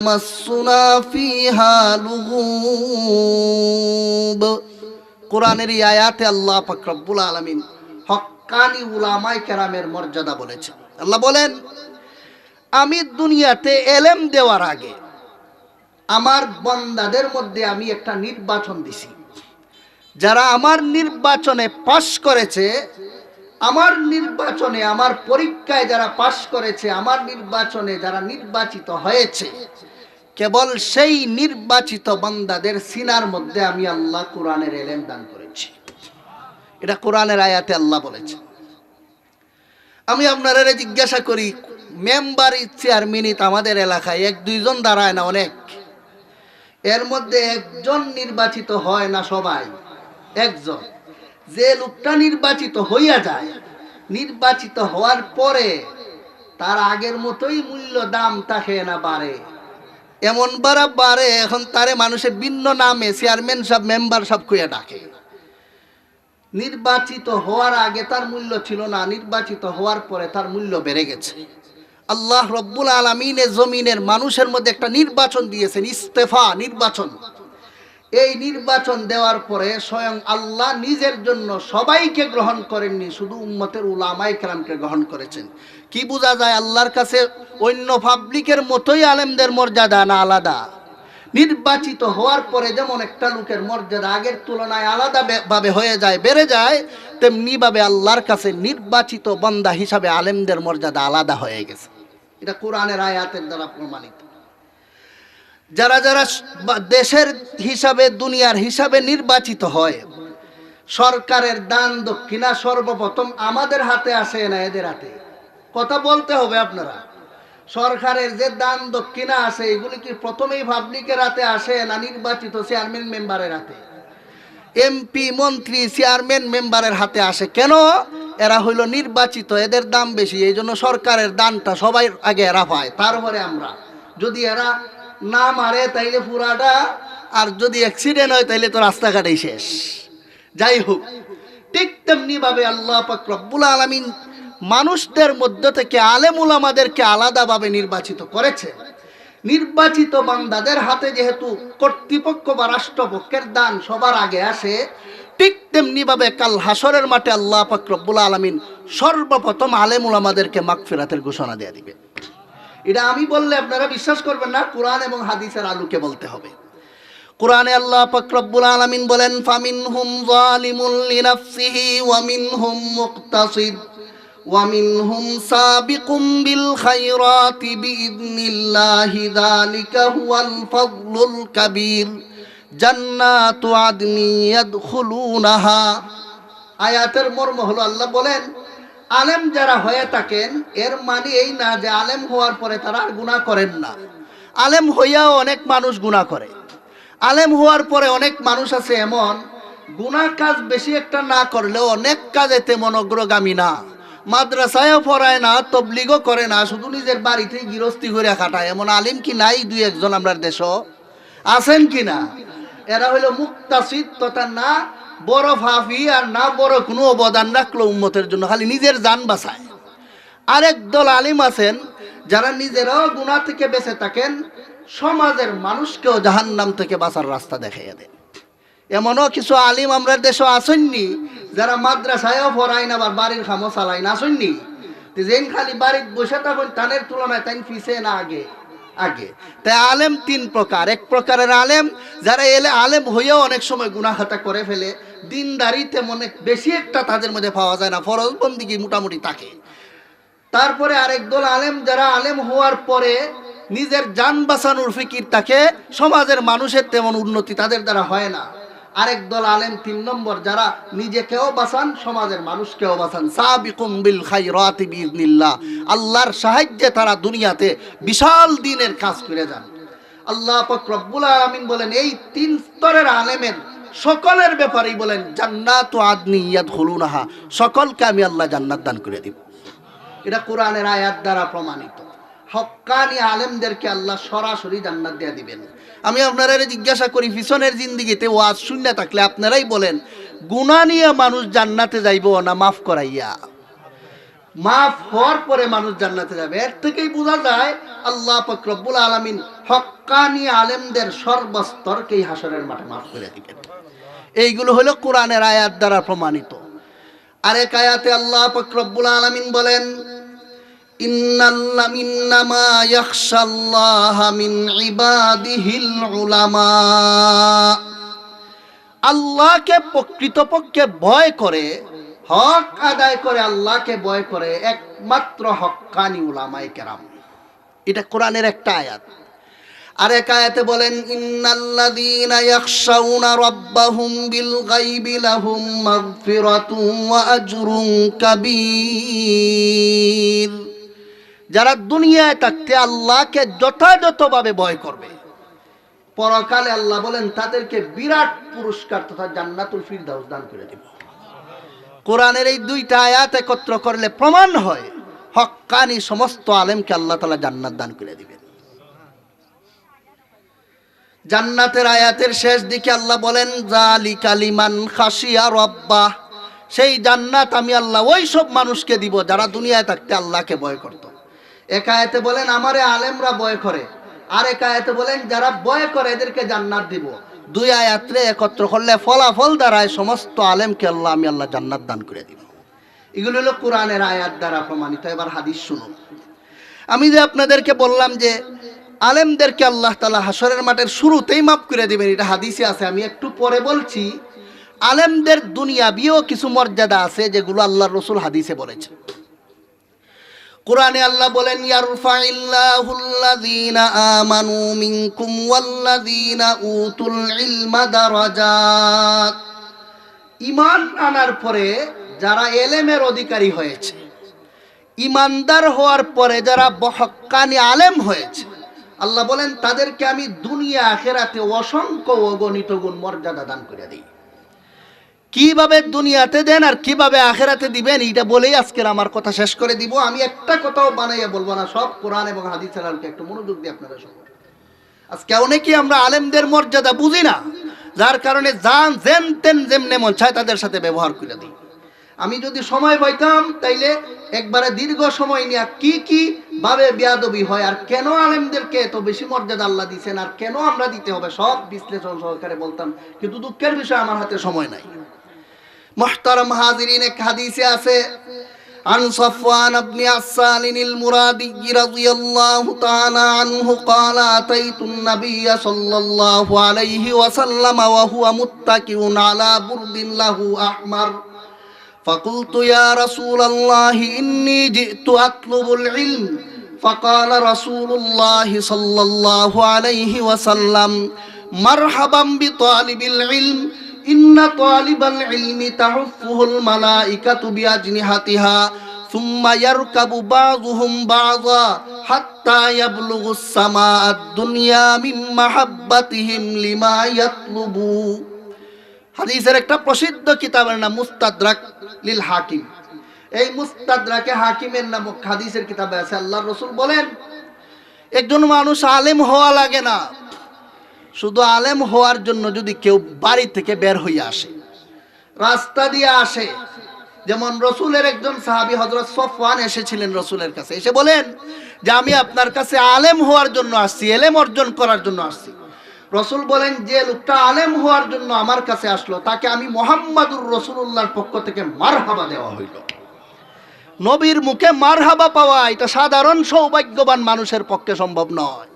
মাসুনা ফিহা লুগুব। কোরআনের এই আয়াতে আল্লাহ পাক রব্বুল আলামিন হক্কানি উলামায়ে কেরামের মর্যাদা বলেছেন। আল্লাহ বলেন, আমি দুনিয়াতে এলেম দেওয়ার আগে আমার বন্দাদের মধ্যে আমি একটা নির্বাচন দিছি। যারা আমার নির্বাচনে পাশ করেছে আমার নির্বাচনে, আমার পরীক্ষায় যারা পাশ করেছে, আমার নির্বাচনে যারা নির্বাচিত হয়েছে, কেবল সেই নির্বাচিত বান্দাদের সিনার মধ্যে আমি আল্লাহ কোরআনের এলেম দান করেছি। এটা কোরআনের আয়াতে আল্লাহ বলেছে আমি আপনারা জিজ্ঞাসা করি, মেম্বার চেয়ারম্যানিত আমাদের এলাকায় এক, দুইজন দাঁড়ায় না অনেক? এর মধ্যে একজন নির্বাচিত হয় না সবাই, একজন। যে লোকটা নির্বাচিত হইয়া যায়, নির্বাচিত হওয়ার পরে তার আগের মতোই মূল্য দাম থাকে না বাড়ে। এমন বারা বাড়ে, এখন তারে মানুষের ভিন্ন নামে চেয়ারম্যান সব মেম্বার সব কইয়া ডাকে। নির্বাচিত হওয়ার আগে তার মূল্য ছিল না, নির্বাচিত হওয়ার পরে তার মূল্য বেড়ে গেছে। আল্লাহ রব্বুল আলমিনের জমিনের মানুষের মধ্যে একটা নির্বাচন দিয়েছেন, ইস্তেফা নির্বাচন। এই নির্বাচন দেওয়ার পরে স্বয়ং আল্লাহ নিজের জন্য সবাইকে গ্রহণ করেননি, শুধু উম্মতের উলামাই কেরামকে গ্রহণ করেছেন। কি বোঝা যায় আল্লাহর কাছে? অন্য পাবলিকের মতোই আলেমদের মর্যাদা না আলাদা? নির্বাচিত হওয়ার পরে যেমন একটা লোকের মর্যাদা আগের তুলনায় আলাদাভাবে হয়ে যায়, বেড়ে যায় তেমনিভাবে আল্লাহর কাছে নির্বাচিত বন্দা হিসাবে আলেমদের মর্যাদা আলাদা হয়ে গেছে। এটা কোরআনের আয়াতের দ্বারা প্রমাণিত। যারা যারা দেশের হিসাবে, দুনিয়ার হিসাবে নির্বাচিত হয়, সরকারের দান দক্ষিণা সর্বপ্রথম আমাদের হাতে আসে না এদের হাতে। কথা বলতে হবে আপনারা। সরকারের যে দান দক্ষিণা আছে এগুলি কি প্রথমেই পাবলিকের হাতে আসে না নির্বাচিত চেয়ারম্যান মেম্বারের হাতে? এমপি মন্ত্রী চেয়ারম্যান মেম্বারের হাতে আসে কেন? এরা হইল নির্বাচিত, এদের দাম বেশি এই জন্য সরকারের দানটা সবাই আগে এরা পায়, তারপরে আমরা। যদি এরা না মারে, তাইলে পুরাটা। আর যদি অ্যাক্সিডেন্ট হয়, তাইলে তো রাস্তাঘাটেই শেষ। যাই হোক, ঠিক তেমনি ভাবে আল্লাহ পাক রব্বুল আলমিন মানুষদের মধ্য থেকে আলেমুল আমাদেরকে আলাদাভাবে নির্বাচিত করেছে। নির্বাচিত বান্দাদের হাতে যেহেতু কর্তৃপক্ষ বা রাষ্ট্রপক্ষের দান সবার আগে আসে, ঠিক তেমনি ভাবে কাল হাসরের মাঠে আল্লাহ পাক রব্বুল আলমিন সর্বপ্রথম আলেমুল আমাদেরকে মাগফিরাতের ঘোষণা দিয়ে দিবে। এটা আমি বললে আপনারা বিশ্বাস করবেন না, কোরআন এবং হাদিসের আলোকে বলতে হবে। কোরআনে আল্লাহ পাক রব্বুল আলামিন বলেন, ফামিনহুম যালিমুন লিনাফসিহি ওয়া মিনহুম মুকতাসিদ ওয়া মিনহুম সাবিকুম বিল খায়রাতি বিইذنিল্লাহি যালিকা হুয়াল ফাদলুল কাবীর। জান্নাতু আদনি ইয়াদখুলুনাহা। আয়াতের মর্ম হলো আল্লাহ বলেন আলেম যারা হয়ে থাকেন, এর মানে এই না যে আলেম হওয়ার পরে তারা আর গুনাহ করেন না। আলেম হইয়াও অনেক মানুষ গুনাহ করে। আলেম হওয়ার পরে অনেক মানুষ আছে এমন, গুনাহ কাজ বেশি একটা না করলেও অনেক কাজে তেমন অগ্রগামী না। মাদ্রাসায়ও পড়ায় না, তবলিগও করে না, শুধু নিজের বাড়িতেই গৃহস্থী করে খাটায় এমন আলিম কি নাই দুই একজন আমরা দেশ আছেন কি না? এরা হইল মুক্তাসিদ তথা না বড় ফাফি আর না বড় কোনো অবদান রাখল উম্মতের জন্য, খালি নিজের যান বাঁচায়। আরেক দল আলিম আছেন, যারা নিজেরাও গুণা থেকে বেঁচে থাকেন, সমাজের মানুষকেও জাহান্নাম থেকে বাঁচার রাস্তা দেখাইয়া দেন। এমনও কিছু আলিম আমরা দেশে আসেননি, যারা মাদ্রাসায়ও পড়ায় না, আবার বাড়ির খামো চালাই না, আসেননি? যেন খালি বাড়ির বসে থাকুন, তানের তুলনায় তাই পিছে না আগে। আগে। তাই আলেম তিন প্রকার। এক প্রকারের আলেম, যারা এলে আলেম হয়েও অনেক সময় গুনাহাতা করে ফেলে। দিনদারি তেমন বেশি একটা তাদের মধ্যে পাওয়া যায় না ফরজ বন্দিগি মোটামুটি তাকে তারপরে আরেক দল আলেম, যারা আলেম হওয়ার পরে নিজের যান বাঁচানোর ফিকির তাকে সমাজের মানুষের তেমন উন্নতি তাদের দ্বারা হয় না। আরেক দল আলেম তিন নম্বর, যারা নিজেকেও বাঁচান, সমাজের মানুষকেও বাঁচান। সাবিকুম বিল খাইরাতি বিইذনিল্লাহ আল্লাহর সাহায্যে তারা দুনিয়াতে বিশাল দিনের কাজ করে যান। আল্লাহ পাক আলামিন বলেন, এই তিন স্তরের আলেমের সকলের ব্যাপারেই বলেন, জান্নাত ও আদনি ইয়াদখুলুনাহা। সকলকে আমি আল্লাহ জান্নাত দান করে দিব। এটা কোরআনের আয়াত দ্বারা প্রমাণিত। হক্কানি আলেমদেরকে আল্লাহ সরাসরি জান্নাত দিয়ে দিবেন। আমি আপনারা জিজ্ঞাসা করি, পিছনের জিন্দিগিতে ওয়াজ শূন্য থাকলে আপনারাই বলেন গুণা নিয়ে মানুষ জান্নাতে যাইব না মাফ করাইয়া? মাফ হওয়ার পরে মানুষ জান্নাতে যাবে। এর থেকেই বোঝা যায়, আল্লাহ পাক রব্বুল আলামিন হক্কানি আলেমদের সর্বস্তরকেই হাসরের মাঠে মাফ করে দিবেন। এইগুলো হলো কোরআনের আয়াত দ্বারা প্রমাণিত। আরেক আয়াতে আল্লাহ পাক রব্বুল আলামিন বলেন আল্লাহকে প্রকৃতপক্ষে ভয় করে, হক আদায় করে আল্লাহকে ভয় করে একমাত্র হকানি উলামায়ে কেরাম। এটা কোরআনের একটা আয়াত। আর এক আয়াতে বলেন, ইন্নাল্লাযীনা বিল যারা দুনিয়ায় থাকতে আল্লাহকে যথাযথভাবে ভয় করবে। পরকালে আল্লাহ বলেন, তাদেরকে বিরাট পুরস্কার তথা জান্নাতুল ফিরদাউস দান করে দেব। কোরআনের এই দুইটা আয়াত একত্র করলে প্রমাণ হয়, হক্কানি সমস্ত আলেমকে আল্লাহ তালা জান্নাত দান করে দিবেন। জান্নাতের আয়াতের শেষ দিকে আল্লাহ বলেন জালি কালিমান খাসিয়া রব্বা সেই জান্নাত আমি আল্লাহ ওই সব মানুষকে দিব যারা দুনিয়ায় থাকতে আল্লাহকে ভয় করত। এক আয়াতে বলেন, আমারে আলেমরা ভয় করে। আর এক আয়াতে বলেন, যারা ভয় করে, এদেরকে জান্নাত দিব। দুই আয়াত্রে একত্র করলে ফলাফল দ্বারায় সমস্ত আলেমকে আল্লাহ, আমি আল্লাহ জান্নাত দান করে দিব। এগুলো হলো কোরআনের আয়াত দ্বারা প্রমাণিত। এবার হাদিস শুনুন। আমি যে আপনাদেরকে বললাম যে, আলেমদেরকে আল্লাহ তালা হাসরের মাঠের শুরুতেই মাফ করে দিবেন, এটা হাদিসে আছে, আমি একটু পরে বলছি, আলেমদের দুনিয়াবিও কিছু মর্যাদা আছে যেগুলো আল্লাহ রসুল হাদিসে বলেছে কোরআনে আল্লাহ বলেন আমানু মিনকুম উতুল ইলমা ঈমান আনার পরে যারা এলেমের অধিকারী হয়েছে, ইমানদার হওয়ার পরে যারা বহক্কানি আলেম হয়েছে, আল্লাহ বলেন, তাদেরকে আমি দুনিয়া আখেরাতে অসংখ্য অগণিত গুণ মর্যাদা দান করে দিই। কীভাবে দুনিয়াতে দেন আর কীভাবে আখেরাতে দিবেন, এইটা বলেই আজকের আমার কথা শেষ করে দিব। আমি একটা কথাও বানাইয়া বলব না, সব কোরআন এবং হাদিসের আলোকে একটু মনোযোগ দিয়ে আপনারা শুনুন আজকে অনেকেই আমরা আলেমদের মর্যাদা বুঝি না, যার কারণে যান যেন তেন যেমনে মন চায় তাদের সাথে ব্যবহার করে দিই। আমি যদি সময় পাইতাম, তাইলে একবারে দীর্ঘ সময় নিয়ে কি কি ভাবে বিয়াদবি হয় আর কেন আলেমদেরকে এত বেশি মর্যাদা আল্লাহ দিচ্ছেন আর কেন আমরা দিতে হবে, সব বিশ্লেষণ সহকারে বলতাম, কিন্তু দুঃখের বিষয় আমার হাতে সময় নাই। محترم حاضرین ایک حدیث আছে عن صفوان بن عسال المرادي رضي الله تعالى عنه قال أتيت النبي صلى الله عليه وسلم وهو متكئ على برد له أحمر فقلت يا رسول الله إني جئت أطلب العلم فقال رسول الله صلى الله عليه وسلم مرحبا بطالب العلم إن طالب العلم تحفه الملائكة بأجنحتها ثم يركب بعضهم بعضا حتى يبلغ السماء الدنيا من محبتهم لما يطلبوا হাদিসের একটা প্রসিদ্ধ কিতাবের নাম মুস্তাদরাক লিল হাকিম এই মুস্তাদরাকে হাকিমের নামক হাদিসের কিতাবে আছে আল্লাহ রসুল বলেন একজন মানুষ আলেম হওয়া লাগে না শুধু আলেম হওয়ার জন্য যদি কেউ বাড়ি থেকে বের হইয়া আসে, রাস্তা দিয়ে আসে, যেমন রসুলের একজন সাহাবি হজরত সফওয়ান এসেছিলেন রসুলের কাছে, এসে বলেন যে আমি আপনার কাছে আলেম হওয়ার জন্য আসছি, এলেম অর্জন করার জন্য আসছি। রসুল বলেন, যে লোকটা আলেম হওয়ার জন্য আমার কাছে আসলো, তাকে আমি মোহাম্মদুর রসুল্লাহর পক্ষ থেকে মারহাবা দেওয়া হইল। নবীর মুখে মারহাবা পাওয়া এটা সাধারণ সৌভাগ্যবান মানুষের পক্ষে সম্ভব নয়।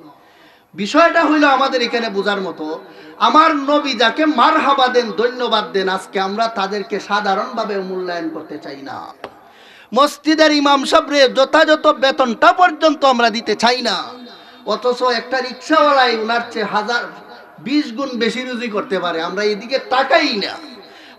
বিষয়টা হইল আমাদের এখানে বোঝার মতো, আমার নবী যাকে মার হাবা দেন, ধন্যবাদ দেন, আজকে আমরা তাদেরকে সাধারণভাবে মূল্যায়ন করতে চাই না। মসজিদের ইমাম সাবরে যথাযথ বেতনটা পর্যন্ত আমরা দিতে চাই না। অথচ একটা রিক্সাওয়ালাই ওনার চেয়ে হাজার, বিশ গুণ বেশি রুজি করতে পারে, আমরা এদিকে তাকাই না।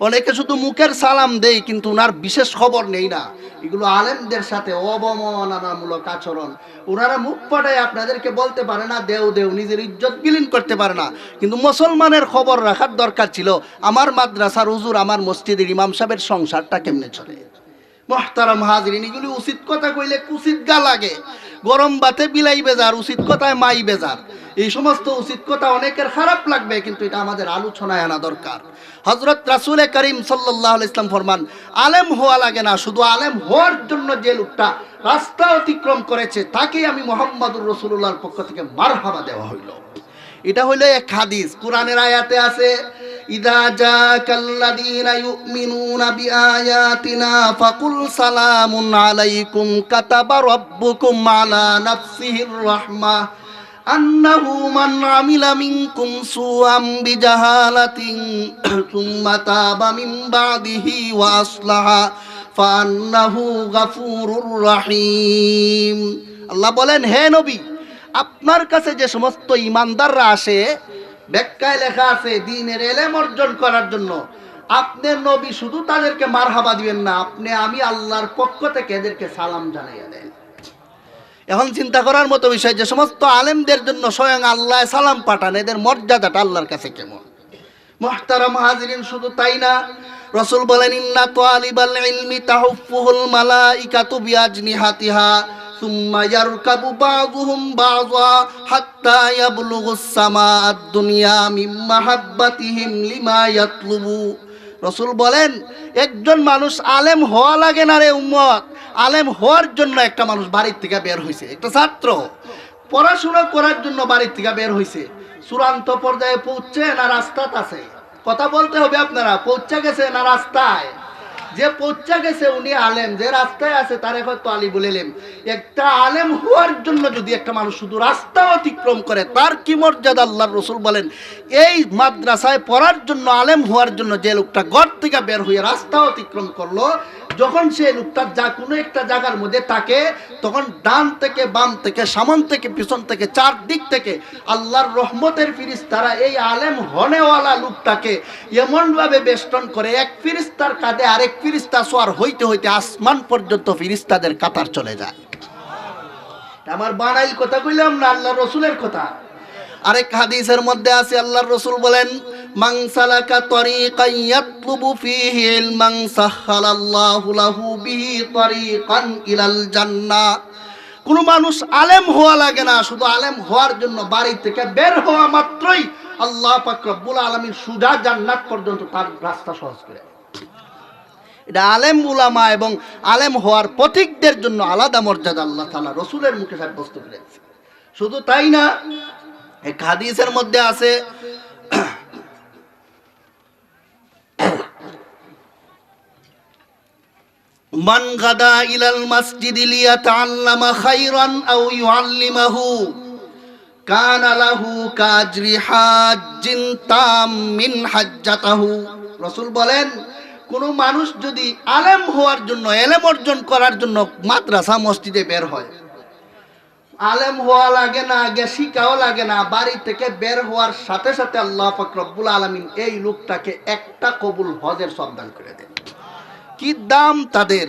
অনেকে শুধু মুখের সালাম দেই, কিন্তু ওনার বিশেষ খবর নেই না। এগুলো আলেমদের সাথে অবমাননামূলক আচরণ। ওনারা মুখ পাঠায় আপনাদেরকে বলতে পারে না, দেও দেও, নিজের ইজ্জত বিলীন করতে পারে না। কিন্তু মুসলমানের খবর রাখার দরকার ছিল, আমার মাদ্রাসার হুজুর আমার মসজিদের ইমাম সাহেবের সংসারটা কেমনে চলে? মহতারাম হাজরিন, এগুলি উচিত কথা কইলে কুচিত গা লাগে। গরম বাতে বিলাই বেজার, উচিত কথায় মাই বেজার। এই সমস্ত উচিত কথা অনেকের খারাপ লাগবে, কিন্তু এটা আমাদের আলোচনায় আনা দরকার। হজরত রাসুল করিম সাল্লাহ ইসলাম ফরমান, আলেম হওয়া লাগে না, শুধু আলেম হওয়ার জন্য যে লোকটা রাস্তা অতিক্রম করেছে তাকেই আমি মোহাম্মদুর রসুল্লাহর পক্ষ থেকে মারহাবা দেওয়া হইল। এটা হইল এক হাদিস, কোরআনের আয়াতে আছে, ইদা জাকাল্লাযীনা ইউমিনুনা বিআয়াতিনা ফাকুল সালামুন আলাইকুম, কাতাবা রাব্বুকুম আলা নাফসিহির রাহমাহ। আন্নাহু মান আমিলা মিনকুম সুআম বিজাহালাতিন, সুম্মা তাবা মিন বাদিহি ওয়া আসলাহা ফান্নাহু গাফুরুর রাহিম। আল্লাহ বলেন, হে নবী, আপনার কাছে যে সমস্ত ইমানদাররা আসে, ব্যাখ্যায় লেখা আছে, দিনের এলেম অর্জন করার জন্য। আপনার নবী, শুধু তাদেরকে মারহাবা দিবেন না, আপনি, আমি আল্লাহর পক্ষ থেকে এদেরকে সালাম জানাইয়া দেন। এখন চিন্তা করার মতো বিষয় যে সমস্ত আলেমদের জন্য স্বয়ং আল্লাহ সালাম পাঠান, এদের মর্যাদাটা আল্লাহর কাছে কেমন? মহতারাম হাজিরিন শুধু তাই না, রসুল বলেন, ইন্না তালিবাল ইলমি তাহুফুহুল মালাইকাতু বিআজনিহাতিহা, সুম্মা ইয়ারকাবু বাযুহুম বাযা হাত্তা ইয়াবলুগুস সামাআদ দুনিয়া মিন মাহাব্বাতিহিম লিমা ইয়াতলুবু। রসুল বলেন, একজন মানুষ আলেম হওয়া লাগে না রে উম্মত। আলেম হওয়ার জন্য একটা মানুষ বাড়ির থেকে বের হয়েছে একটা ছাত্র পড়াশোনা করার জন্য বাড়ির থেকে বের হয়েছে চূড়ান্ত পর্যায়ে পৌঁছে না রাস্তাত আছে। কথা বলতে হবে আপনারা, পৌঁছে গেছে না রাস্তায়। যে পৌঁছা গেছে, উনি আলেম। যে রাস্তায় আছে, তার তো আলী বলিলেন একটা আলেম হওয়ার জন্য যদি একটা মানুষ শুধু রাস্তা অতিক্রম করে, তার কি মর্যাদা আল্লাহর রসুল বলেন? এই মাদ্রাসায় পড়ার জন্য, আলেম হওয়ার জন্য যে লোকটা ঘর থেকে বের হয়ে রাস্তা অতিক্রম করল যখন সে লোকটা যা কোনো একটা জায়গার মধ্যে থাকে, তখন ডান থেকে বাম থেকে, সামন থেকে, পিছন থেকে চার দিক থেকে আল্লাহর রহমতের ফিরিস তারা এই আলেম হনেওয়ালা লোকটাকে এমনভাবে বেষ্টন করে, এক ফিরিস্তার কাঁধে আরেক ফিরিস্তা সোয়ার হইতে হইতে আসমান পর্যন্ত ফিরিস্তাদের কাতার চলে যায়। আমার বানাইল কথা কইলাম না আল্লাহ রসুলের কথা? আরেক হাদিসের মধ্যে আছে, আল্লাহর রসুল বলেন, মান সালাকা তরিকান ইয়াতলুবু ফীহি ইলমান সাহহালাল্লাহু লাহু বিহি তরিকান ইলাল জান্নাহ কোন মানুষ আলেম হওয়া লাগে না, শুধু আলেম হওয়ার জন্য বাড়ি থেকে বের হওয়া মাত্রই আল্লাহ পাক রব্বুল আলামিন সুজা জান্নাত পর্যন্ত তার রাস্তা সহজ করে এটা আলেম উলামা এবং আলেম হওয়ার পথিকদের জন্য আলাদা মর্যাদা আল্লাহ তাআলা রসুলের মুখে সাব্যস্ত করেছে। শুধু তাই না এক হাদিসের মধ্যে আছে, মান গাদা ইলাল মাসজিদ লিয়াতাআল্লামা খায়রান আও ইউআল্লিমাহু, কানা লাহু কাজরি হাজ্জিন তাম মিন হাজ্জাতাহু। রাসূল বলেন, কোন মানুষ যদি আলেম হওয়ার জন্য, এলেম অর্জন করার জন্য মাদ্রাসা, মসজিদে বের হয় আলেম হওয়া লাগে না আগে শিখাও লাগে না বাড়ি থেকে বের হওয়ার সাথে সাথে আল্লাহ পাক রব্বুল আলমিন এই লোকটাকে একটা কবুল হজের সন্ধান করে দেন কি দাম তাদের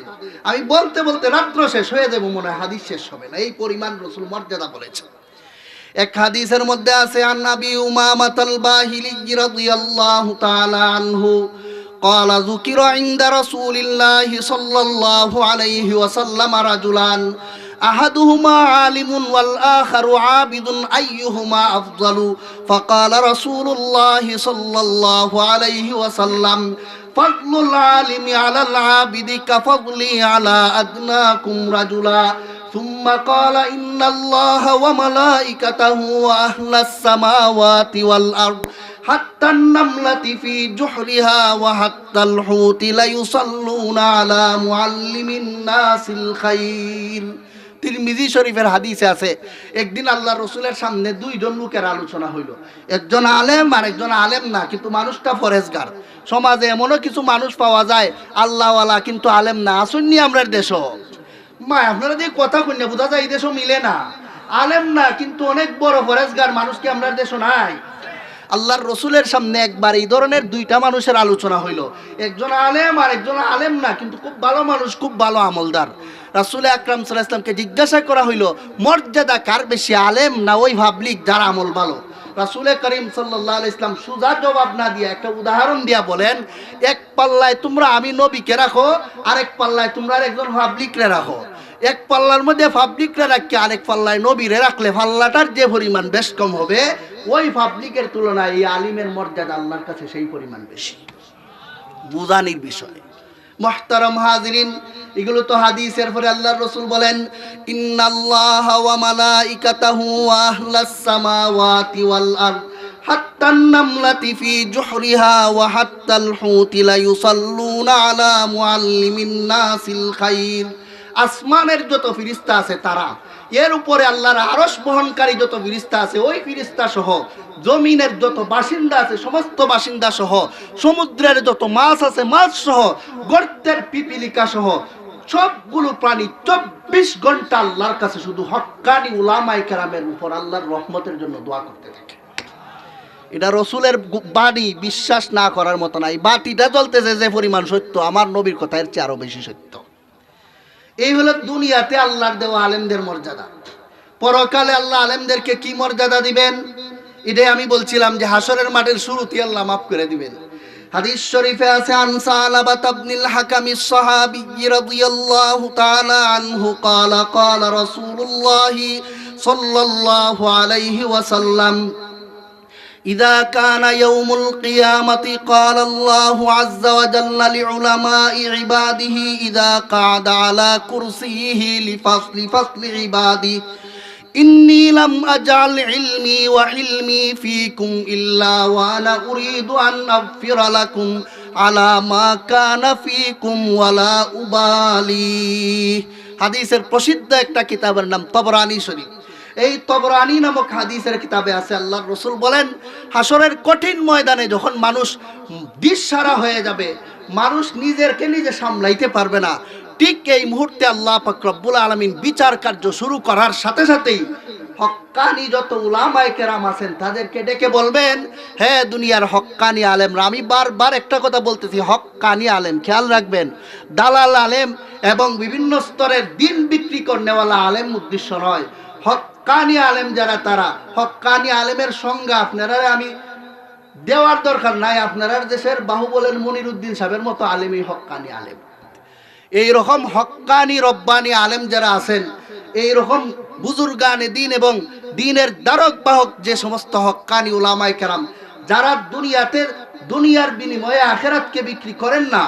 আমি বলতে বলতে রাত্র শেষ হয়ে যাবো মনে হয় হাদিস শেষ হবে না এই পরিমাণ রসুল মর্যাদা বলেছে এক হাদিসের মধ্যে আছে আন্নাবি উমামাতাল বাহিলি রাদিয়াল্লাহু তাআলা আনহু قال ذكر عند رسول الله صلى الله عليه وسلم رجلان أحدهما عالم والآخر عابد أيهما أفضل؟ فقال رسول الله صلى الله عليه وسلم فضل العالم على العابد كفضلي على أدناكم رجلا. ثم قال إن الله وملائكته وأهل السماوات والأرض حتى النملة في جحرها وحتى الحوت ليصلون على معلم الناس الخير. তিরমিজি শরীফের হাদিসে আছে, একদিন আল্লাহ রসুলের সামনে দুইজন লোকের আলোচনা হইল। একজন আলেম আর একজন আলেম না, কিন্তু মানুষটা ফরেজগার। সমাজে এমনও কিছু মানুষ পাওয়া যায়, আল্লাহওয়ালা কিন্তু আলেম না, আসুননি আমরা দেশ। মা, আপনারা যে কথা কন্যা বোঝা যায় এই দেশও মিলে না। আলেম না, কিন্তু অনেক বড় ফরেজগার, মানুষ কি আমরা দেশও নাই? আল্লাহর রসুলের সামনে একবার এই ধরনের দুইটা মানুষের আলোচনা হইল। একজন আলেম আর একজন আলেম না, কিন্তু খুব ভালো মানুষ, খুব ভালো আমলদার। রাসুল আকরাম সাল্লাহ ইসলামকে জিজ্ঞাসা করা হইল, মর্যাদা কার বেশি, আলেম না ওই ভাবলিক যার আমল ভালো। রাসুল করিম সাল্লাহ ইসলাম সুজা জবাব না দিয়ে একটা উদাহরণ দিয়া বলেন, এক পাল্লায় তোমরা আমি নবীকে রাখো, আরেক পাল্লায় তোমরা একজন পাবলিকরে রাখো। এক পাল্লার মধ্যে পাবলিকরা রাখকে আরেক পাল্লায় নবীরে রাখলে পাল্লাটার যে পরিমাণ বেশ কম হবে, ওই পাবলিকের তুলনায় এই আলিমের মর্যাদা আল্লাহর কাছে সেই পরিমাণ বেশি। বুঝানির বিষয় মহতারম হাজিরিন এগুলো তো হাদিসের পরে আল্লাহর রসুল বলেন ইন্নাল্লাহ ওয়া মালাইকাতাহু ওয়া আহলাস সামাওয়াতি ওয়াল আরদ হাত্তা النملة في جحرها وحتى الحوت لا يصلون على معلم الناس الخير আসমানের যত ফিরিস্তা আছে তারা এর উপরে আল্লাহর আরশ বহনকারী যত ফিরিস্তা আছে, ওই ফিরিস্তা সহ, জমিনের যত বাসিন্দা আছে, সমস্ত বাসিন্দা সহ, সমুদ্রের যত মাছ আছে, মাছ সহ, গর্তের পিপিলিকা সহ, সবগুলো প্রাণী চব্বিশ ঘণ্টা আল্লাহর কাছে শুধু হক্কানি উলামাই কেরামের উপর আল্লাহর রহমতের জন্য দোয়া করতে থাকে। এটা রসুলের বাণী বিশ্বাস না করার মতো নাই। বাটিটা চলতেছে যে পরিমাণ সত্য, আমার নবীর কথা এর চেয়ে আরও বেশি সত্য। এই হলো দুনিয়াতে আল্লাহর দেওয়া আলেমদের মর্যাদা। পরকালে আল্লাহ আলেমদেরকে কি মর্যাদা দিবেন? এটাই আমি বলছিলাম যে হাসরের মাঠের শুরুতে আল্লাহ মাফ করে দিবেন। হাদিস শরীফে আছে আনসাল আবাতাবনিল হাকামি সাহাবি রাদিয়াল্লাহু তাআলা আনহু ক্বালা ক্বালা রাসূলুল্লাহি সাল্লাল্লাহু আলাইহি ওয়াসাল্লাম। إذا كان يوم القيامة قال الله عز وجل لعلماء عباده إذا قعد على كرسيه لفصل فصل عباده إني لم أجعل علمي وحلمي فيكم إلا وأنا أريد أن أغفر لكم على ما كان فيكم ولا أبالي হাদিসের প্রসিদ্ধ একটা কিতাবের নাম তবরানি শরীফ এই তবরানি নামক হাদিসের কিতাবে আছে, আল্লাহর রসুল বলেন হাসরের কঠিন ময়দানে যখন মানুষ দিশারা হয়ে যাবে, মানুষ নিজেরকে নিজে সামলাইতে পারবে না। ঠিক এই মুহূর্তে আল্লাহ পাক রব্বুল আলমিন বিচার কার্য শুরু করার সাথে সাথেই হক্কানি যত উলামায় কেরাম আছেন, তাদেরকে ডেকে বলবেন হ্যাঁ দুনিয়ার হক্কানি আলেমরা, আমি বারবার একটা কথা বলতেছি হক্কানি আলেম, খেয়াল রাখবেন। দালাল আলেম এবং বিভিন্ন স্তরের দিন বিক্রি করনেওয়ালা আলেম উদ্দেশ্য নয় হক্কানি আলেম যারা তারা হক্কানি আলেমের সংজ্ঞা আপনারা আমি দেওয়ার দরকার নাই আপনারা দেশের বাহুবলের মনির উদ্দিন সাহেবের মতো আলেমই হক্কানি আলেম। এই রকম হক্কানি রব্বানি আলেম যারা আছেন এই রকম বুজুর্গানে দিন এবং দিনের দ্বারক বাহক যে সমস্ত হক্কানি উলামাই কেরাম, যারা দুনিয়াতে, দুনিয়ার বিনিময়ে আখেরাতকে বিক্রি করেন না,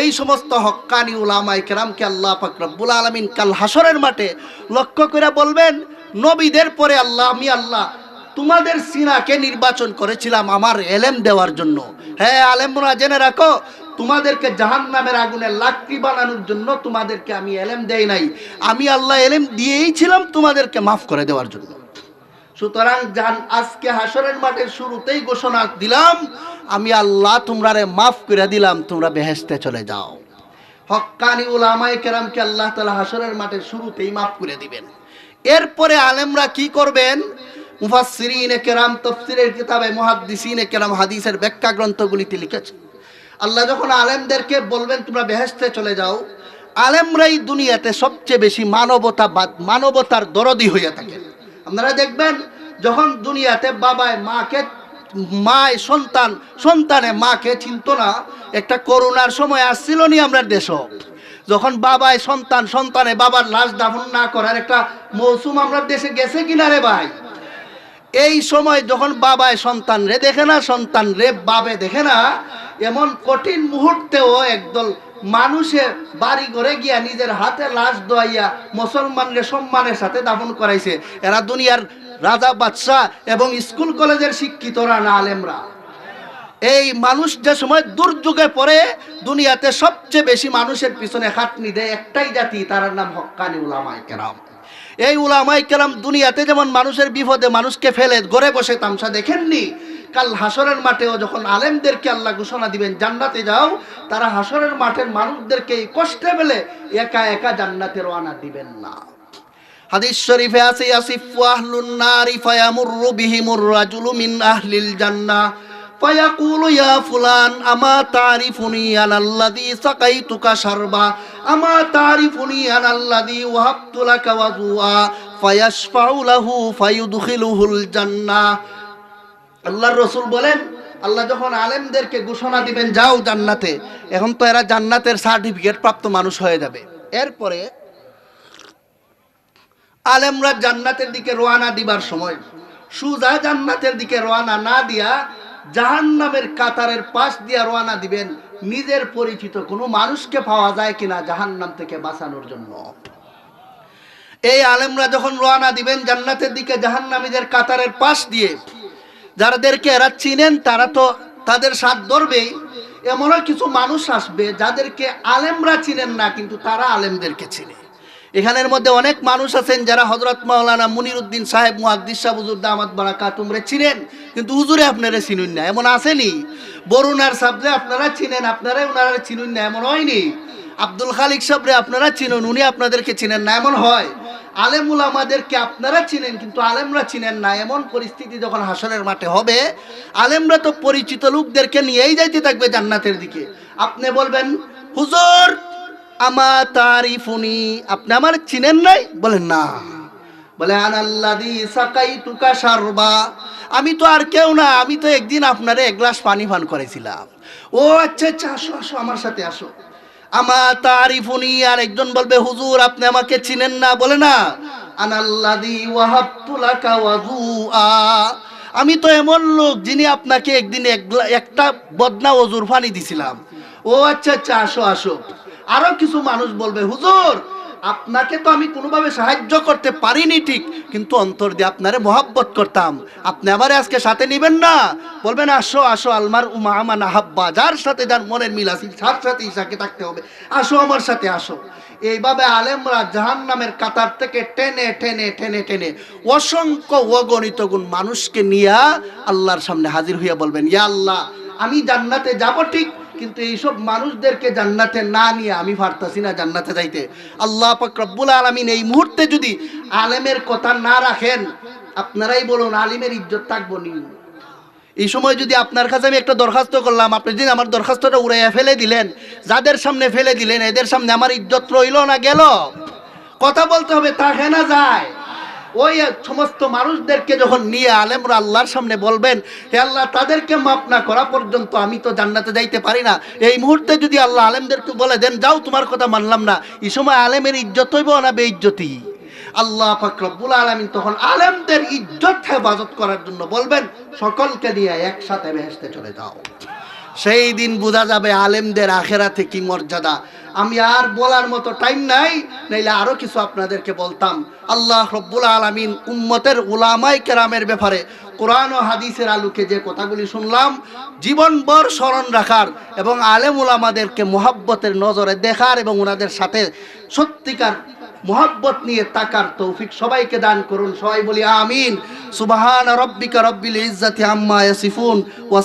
এই সমস্ত হক্কানি উলামাই কেরামকে আল্লাহ পাক আলমিন কাল হাসরের মাঠে লক্ষ্য করে বলবেন নবীদের পরে আল্লাহ, আমি আল্লাহ। তোমাদের সিনাকে নির্বাচন করেছিলাম আমার এলেম দেওয়ার জন্য। হ্যাঁ আলেমরা, জেনে রাখো, তোমাদেরকে জাহান নামের আগুনে লাকড়ি বানানোর জন্য তোমাদেরকে আমি এলেম দেই নাই। আমি আল্লাহ এলেম দিয়েই ছিলাম তোমাদেরকে মাফ করে দেওয়ার জন্য। সুতরাং জান, আজকে হাসরের মাঠের শুরুতেই ঘোষণা দিলাম, আমি আল্লাহ তোমরারে মাফ করে দিলাম, তোমরা বেহেস্তে চলে যাও। হক্কানি উলামায়ে কেরামকে আল্লাহ তালা হাসরের মাঠের শুরুতেই মাফ করে দিবেন। এরপরে আলেমরা কি করবেন? মুফাসসিরিনে কেরাম, তফসিরের কিতাবে মুহাদ্দিসিনে কেরাম হাদিসের ব্যাখ্যা গ্রন্থগুলিতে লিখেছে। আল্লাহ যখন আলেমদেরকে বলবেন, তোমরা বেহেস্তে চলে যাও। আলেমরাই দুনিয়াতে সবচেয়ে বেশি মানবতা মানবতার দরদি হইয়া থাকে। আপনারা দেখবেন, যখন দুনিয়াতে বাবায় মাকে, মায় সন্তান, সন্তানে মাকে চিনত না, একটা করোনার সময় আসছিল নি আমরা দেশ। যখন বাবায় সন্তান, সন্তানে বাবার লাশ দাফন না করার একটা মৌসুম আমরা দেশে গেছে কিনা রে ভাই? এই সময় যখন বাবায় সন্তান রে দেখে না, সন্তান রে বাবে দেখে না, এমন কঠিন মুহূর্তেও একদল মানুষে বাড়ি ঘরে গিয়া নিজের হাতে লাশ দোয়াইয়া মুসলমানরে সম্মানের সাথে দাফন করাইছে। এরা দুনিয়ার রাজা, বাদশাহ এবং স্কুল, কলেজের শিক্ষিতরা না আলেমরা। এই মানুষ যে সময় দুর্যোগে পড়ে, দুনিয়াতে সবচেয়ে বেশি মানুষের পিছনে খাটনি দেয় একটাই জাতি, তার নাম হক্কানি উলামায় কেরাম। এই উলামাই কেরাম দুনিয়াতে যেমন মানুষের বিপদে মানুষকে ফেলে, গড়ে বসে তামসা দেখেননি, কাল হাসরের মাঠেও যখন আলেমদেরকে আল্লাহ ঘোষণা দিবেন, জান্নাতে যাও, তারা হাসরের মাঠের মানুষদেরকে এই কষ্টে পেলে একা একা জান্নাতে রওনা দিবেন না। হাদিস শরীফে আছে জান্নাহ। فيقول يا فلان أما تعرفني أنا الذي سقيتك شربا أما تعرفني أنا الذي وهبت لك وضوءا فيشفع له فيدخله الجنة আল্লাহর রসুল বলেন আল্লাহ যখন আলেমদেরকে ঘোষণা দিবেন যাও জান্নাতে এখন তো এরা জান্নাতের সার্টিফিকেট প্রাপ্ত মানুষ হয়ে যাবে এরপরে আলেমরা জান্নাতের দিকে রোয়ানা দিবার সময় সুজা জান্নাতের দিকে রোয়ানা না দিয়া জাহান্নামের কাতারের পাশ দিয়া রোয়ানা দিবেন, নিজের পরিচিত কোনো মানুষকে পাওয়া যায় কিনা জাহান্নাম থেকে বাঁচানোর জন্য। এই আলেমরা যখন রোয়ানা দিবেন জান্নাতের দিকে জাহান্নামীদের কাতারের পাশ দিয়ে যাদেরকে এরা চিনেন তারা তো তাদের সাথ ধরবেই। এমনও কিছু মানুষ আসবে যাদেরকে আলেমরা চিনেন না, কিন্তু তারা আলেমদেরকে চিনে। এখানের মধ্যে অনেক মানুষ আছেন যারা হজরত মাওলানা মুনিরুদ্দিন সাহেব মুহাদ্দিস সাহেব, হুজুর দামাত বারাকা তোমরা চিনেন। কিন্তু হুজুরে আপনারা চিনুন না, এমন আসেনি। বরুণার সাবজে আপনারা চিনেন, আপনারা ওনারা চিনুন না, এমন হয়নি। আব্দুল খালিক সাবরে আপনারা চিনুন, উনি আপনাদেরকে চিনেন না, এমন হয়। আলেমুল আমাদেরকে আপনারা চিনেন, কিন্তু আলেমরা চিনেন না, এমন পরিস্থিতি যখন হাসনের মাঠে হবে, আলেমরা তো পরিচিত লোকদেরকে নিয়েই যাইতে থাকবে জান্নাতের দিকে। আপনি বলবেন, হুজুর আমা তারিফুনি, আপনি আমার চিনেন নাই? বলেন, না। বলে আনাল্লাদি সাকাই তুকা সারবা আমি তো আর কেউ না, আমি তো একদিন আপনারে এক গ্লাস পানি পান করেছিলাম। ও আচ্ছা আচ্ছা আসো আসো, আমার সাথে আসো। আমা তারিফুনি, আর একজন বলবে, হুজুর, আপনি আমাকে চিনেন না। বলে, না। আনাল্লাদি ওয়াহাবতুলাকা ওয়াজুআ আমি তো এমন লোক যিনি আপনাকে একদিন একটা বদনা ওজুর পানি দিছিলাম। ও আচ্ছা আচ্ছা আসো আসো। আরও কিছু মানুষ বলবে, হুজুর, আপনাকে তো আমি কোনোভাবে সাহায্য করতে পারিনি ঠিক, কিন্তু অন্তর দিয়ে আপনারে মহাব্বত করতাম। আপনি আমারে আজকে সাথে নিবেন না। বলবেন, আসো আসো, আলমার উমা আমান আহাব্বা যার সাথে যার মনের মিল আছে তার সাথে ইসাকে থাকতে হবে, আসো আমার সাথে, আসো। এইভাবে আলেমরা জাহান নামের কাতার থেকে টেনে টেনে টেনে টেনে অসংখ্য অগণিত গুণ মানুষকে নিয়ে আল্লাহর সামনে হাজির হইয়া বলবেন, ইয়া আল্লাহ, আমি জান্নাতে যাব ঠিক কিন্তু এইসব মানুষদেরকে জান্নাতে না নিয়ে আমি পারতাছি না জান্নাতে যাইতে। আল্লাহ পাক রব্বুল আলামিন এই মুহূর্তে যদি আলেমের কথা না রাখেন, আপনারাই বলুন আলিমের ইজ্জত থাকব নি। এই সময় যদি আপনার কাছে আমি একটা দরখাস্ত করলাম, আপনি যদি আমার দরখাস্তটা উড়াইয়া ফেলে দিলেন, যাদের সামনে ফেলে দিলেন, এদের সামনে আমার ইজ্জত রইল না গেল? কথা বলতে হবে তাকে না যায়? ওই সমস্ত মানুষদেরকে যখন নিয়ে আলেমরা আল্লাহর সামনে বলবেন, হে আল্লাহ, তাদেরকে মাপ না করা পর্যন্ত আমি তো জান্নাতে যাইতে পারি না। এই মুহূর্তে যদি আল্লাহ আলেমদেরকে বলে দেন, যাও, তোমার কথা মানলাম না। এই সময় আলেমের ইজ্জত হইব না বেইজ্জতি? আল্লাহ ফাকরবুল আলমিন তখন আলেমদের ইজ্জত হেফাজত করার জন্য বলবেন, সকলকে নিয়ে একসাথে বেহেস্তে চলে যাও। সেই দিন বোঝা যাবে আলেমদের আখেরাতে কি মর্যাদা। আমি আর বলার মতো টাইম নাই, নাইলে আরও কিছু আপনাদেরকে বলতাম। আল্লাহ রব্বুল আলমিন উম্মতের উলামাই কেরামের ব্যাপারে কোরআন ও হাদিসের আলোকে যে কথাগুলি শুনলাম, জীবনভর স্মরণ রাখার এবং আলেম উলামাদেরকে মোহাব্বতের নজরে দেখার এবং ওনাদের সাথে সত্যিকার মোহাব্বত নিয়ে তাকার তৌফিক সবাইকে দান করুন, সবাই বলি আমিন। সুবাহান রব্বিকা রব্বিল ইজ্জাতি আম্মা ইয়াসিফুন, ওয়া